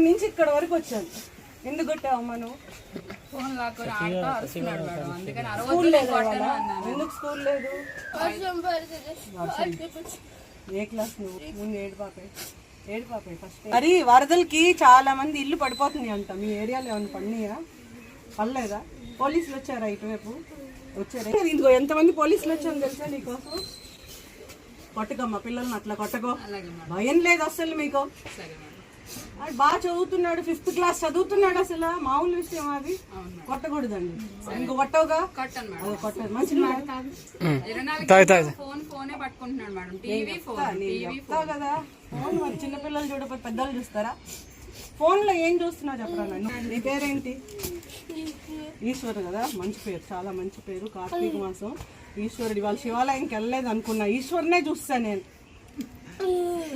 ఇక్కడి నుంచి ఇక్కడ వరకు వచ్చాను. ఎందుకు కొట్టావమ్మా నువ్వు? ఫోన్ లాక్కొని ఆడుతూ అరుస్తున్నాడు మేడం అందుకని స్కూల్ అరవద్దు లేదు ఇవాళ? ఎందుకు స్కూల్ లేదు? ఏ క్లాస్ నువ్వు? ముందు ఏడు పాపే ఏడు పాపే ఫస్ట్. మరి వరదలకి చాలా మంది ఇల్లు పడిపోతున్నాయి అంట. మీ ఏరియాలో ఏమైనా పడినాయా? పడలేదా? పోలీసులు వచ్చారా ఇటువైపు? వచ్చారా? ఇదిగో ఎంతమంది పోలీసులు వచ్చారో తెలుసా నీకోసం కొట్టకమ్మా పిల్లల్ని అట్లా కొట్టకో. భయం లేదు అసలు మీకు. సరే మేడం. అది బాగా చదువుతున్నాడు ఫిఫ్త్ క్లాస్ చదువుతున్నాడు అసలు. మామూలు విషయం అది. కొట్టకూడదండి. ఇంకో కొట్టవుగా? కొట్టను ఫోన్ ఫోనే ఫోన్ చెప్తావు కదా. ఫోన్ మరి చిన్నపిల్లలు చూడకపోతే పెద్దలు చూస్తారా? ఫోన్లో ఏం చూస్తున్నావు చెప్పరా నీ పేరేంటి? ఈశ్వర్ కదా? మంచి పేరు చాలా మంచి పేరు. కార్తీక మాసం. ఈశ్వరుడు ఇవాళ శివాలయంకి వెళ్ళలేదు అనుకున్నా. ఈశ్వరునే చూస్తా నేను.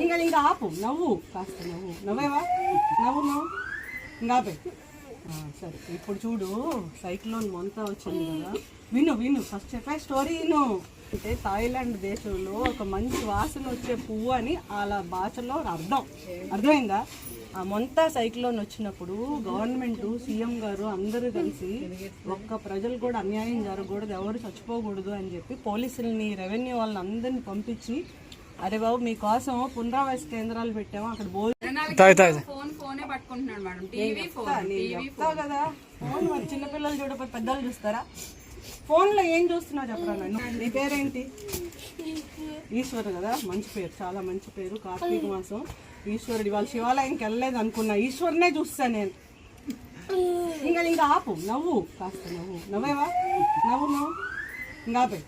ఇంకా ఇంకా ఆపు. నవ్వు. కాస్త నవ్వు. నవ్వేవా? నవ్వు నవ్వు. ఇంకా ఆపే. సరే. ఇప్పుడు చూడు సైక్లోన్ మొంత వచ్చింది కదా. విను విను. ఫస్ట్ చెప్పే స్టోరీ విను. అంటే థాయిలాండ్ దేశంలో ఒక మంచి వాసన వచ్చే పువ్వు అని అలా భాషలో అర్థం. అర్థమైందా? ఆ మొంత సైక్లోన్ వచ్చినప్పుడు గవర్నమెంట్ సీఎం గారు అందరూ కలిసి ఒక్క ప్రజలు కూడా అన్యాయం జరగకూడదు ఎవరు చచ్చిపోకూడదు అని చెప్పి పోలీసుల్ని రెవెన్యూ వాళ్ళని అందరిని పంపించి అరే బాబు మీకోసం పునరావాస కేంద్రాలు పెట్టాము అక్కడ ఫోన్ ఫోనే పట్టుకుంటున్నాడు మేడం. టీవీ ఫోన్ టీవీ చెప్తావు కదా. ఫోన్ మరి చిన్నపిల్లలు చూడకపోతే పెద్దలు చూస్తారా? ఫోన్లో ఏం చూస్తున్నావు చెప్పరా నన్ను? నీ పేరేంటి? ఈశ్వర్ కదా? మంచి పేరు చాలా మంచి పేరు. కార్తీక మాసం. ఈశ్వరుడు ఇవాళ శివాలయంకి వెళ్ళలేదు అనుకున్నా. ఈశ్వరునే చూస్తా నేను. ఇంకా ఇంకా ఆపు. నవ్వు. కాస్త నవ్వు. నవ్వేవా? నవ్వు నవ్వు. ఇంకా ఆపే.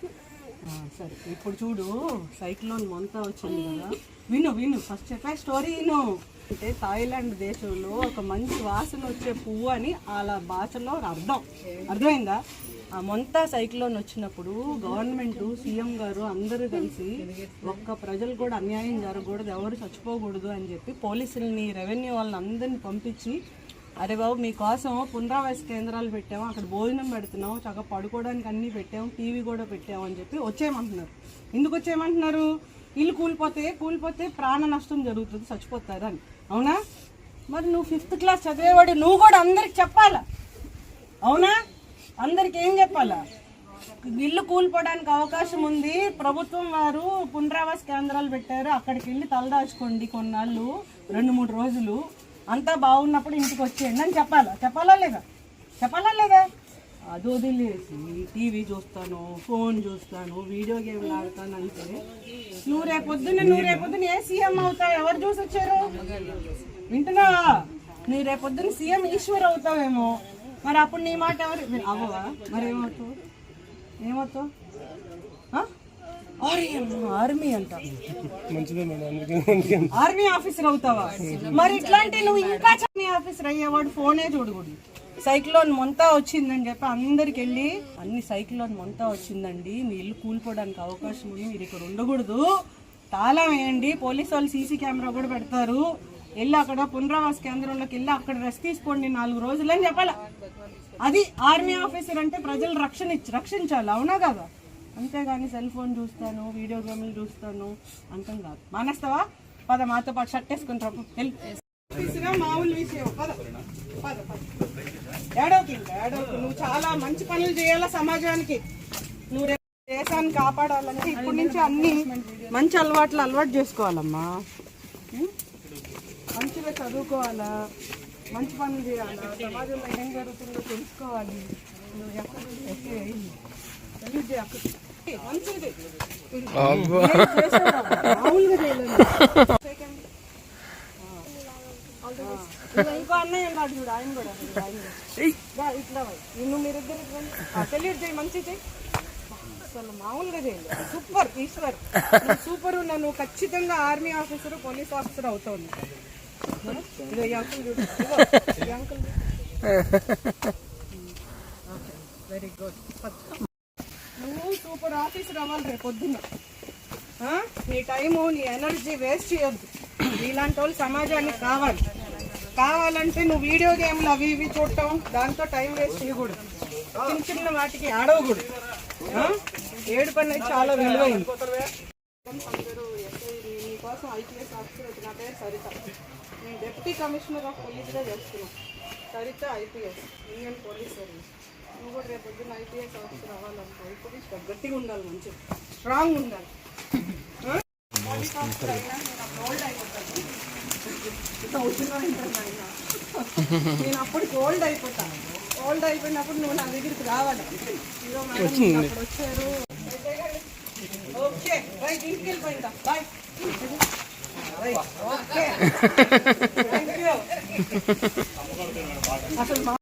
సరే. ఇప్పుడు చూడు సైక్లోన్ మొంతా వచ్చింది కదా. విను విను. ఫస్ట్ చెప్పే స్టోరీ విను. అంటే థాయిలాండ్ దేశంలో ఒక మంచి వాసన వచ్చే పువ్వు అని అలా భాషలో అర్థం. అర్థమైందా? ఆ మొంతా సైక్లోన్ వచ్చినప్పుడు గవర్నమెంట్ సీఎం గారు అందరూ కలిసి ఒక్క ప్రజలు కూడా అన్యాయం జరగకూడదు ఎవరు చచ్చిపోకూడదు అని చెప్పి పోలీసుల్ని రెవెన్యూ వాళ్ళని అందరిని పంపించి అరే బాబు మీకోసం పునరావాస కేంద్రాలు పెట్టాము అక్కడ భోజనం పెడుతున్నాం చక్కగా పడుకోవడానికి అన్నీ పెట్టాము టీవీ కూడా పెట్టాము అని చెప్పి వచ్చేయమంటున్నారు. ఎందుకు వచ్చేయమంటున్నారు? ఇల్లు కూలిపోతే కూలిపోతే ప్రాణ నష్టం జరుగుతుంది చచ్చిపోతారని అవునా? మరి నువ్వు ఫిఫ్త్ క్లాస్ చదివేవాడు నువ్వు కూడా అందరికి చెప్పాలా? అవునా? అందరికి ఏం చెప్పాలా? ఇల్లు కూలిపోవడానికి అవకాశం ఉంది. ప్రభుత్వం వారు పునరావాస కేంద్రాలు పెట్టారు. అక్కడికి వెళ్ళి తలదాచుకోండి కొన్నాళ్ళు రెండు మూడు రోజులు. అంతా బాగున్నప్పుడు ఇంటికి వచ్చేయండి అని చెప్పాలా? చెప్పాలా లేదా? చెప్పాలా లేదా? అది వదిలేసి టీవీ చూస్తాను ఫోన్ చూస్తాను వీడియో గేమ్లు ఆడతాను అంటే నువ్వు రేపొద్దున నువ్వు రేపొద్దున ఏ సీఎం అవుతావు? ఎవరు చూసి వచ్చారు? వింటున్నావా? నువ్వు రేపొద్దున సీఎం ఈశ్వర్ అవుతావేమో. మరి అప్పుడు నీ మాట ఎవరు అవ్వవా? మరి ఏమవుతావు? ఏమవుతావు? ఆర్మీ ఆర్మీ అంట. ఆర్మీ ఆఫీసర్ అవుతావా? మరి ఇట్లాంటి నువ్వు ఇంకా ఆర్మీ ఆఫీసర్ అయ్యేవాడు ఫోనే చూడకూడదు సైక్లోన్ మొంతా వచ్చిందని చెప్పి అందరికి వెళ్ళి అన్ని సైక్లోన్ మొంతా వచ్చిందండి. మీ ఇల్లు కూలిపోవడానికి అవకాశం ఉంది మీరు ఇక్కడ ఉండకూడదు. తాళం వేయండి. పోలీసు వాళ్ళు సీసీ కెమెరా కూడా పెడతారు. వెళ్ళి అక్కడ పునరావాస కేంద్రంలోకి వెళ్ళి అక్కడ రెస్ట్ తీసుకోండి నాలుగు రోజులు అని చెప్పాల. అది ఆర్మీ ఆఫీసర్ అంటే ప్రజలు రక్షణ ఇచ్చి రక్షించాలి అవునా కదా? అంతేగాని సెల్ ఫోన్ చూస్తాను వీడియో గేమ్లు చూస్తాను అంతం కాదు. మానేస్తావా? పద మాతో పాటు షర్ట్ వేసుకుంటాం మామూలు విషయం. పద పద పద. నువ్వు చాలా మంచి పనులు చేయాలా సమాజానికి? నువ్వు రేపు దేశాన్ని కాపాడాలంటే ఇప్పటి నుంచి అన్ని మంచి అలవాట్లు అలవాటు చేసుకోవాలమ్మా. మంచిగా చదువుకోవాలా? మంచి పనులు చేయాలా? సమాజంలో ఏం జరుగుతుందో తెలుసుకోవాలి. నువ్వు ఎక్కడ? మామూలుగా చేయండి. సూపర్ ఈశ్వర్. సూపర్ ఉన్నా నువ్వు ఖచ్చితంగా army officer police officer uncle very good office రావాలి రేపు పొద్దున్న. నీ టైము నీ ఎనర్జీ వేస్ట్ చేయొద్దు. ఇలాంటి వాళ్ళు సమాజానికి కావాలి. కావాలంటే నువ్వు వీడియో గేమ్లు అవి ఇవి చూడటం దాంతో టైం వేస్ట్ చేయకూడదు. చిన్న చిన్న వాటికి ఆడవకూడదు. ఏడు పని అయితే చాలా విలువైంది నీకోసం ఐపీఎస్ ఆఫీసర్ వచ్చి నా పేరు సరిత. నేను డిప్యూటీ కమిషనర్ ఆఫ్ పోలీస్గా చేస్తున్నాను Saritha IPS Indian police service. నువ్వు కూడా రేపు పొద్దున్న ఐపీఎస్ ఆఫీసర్ అవ్వాలనుకో ఇప్పుడు గట్టిగా ఉండాలి మంచిగా. స్ట్రాంగ్ ఉండాలి. నేను అప్పుడు ఓల్డ్ అయిపోతాను. ఓల్డ్ అయిపోయినప్పుడు నువ్వు నా దగ్గరికి రావాలి. వచ్చారు. ఓకే రైట్ ఇంటికి వెళ్ళిపోయిందా? బాయ్ ఓకే అసలు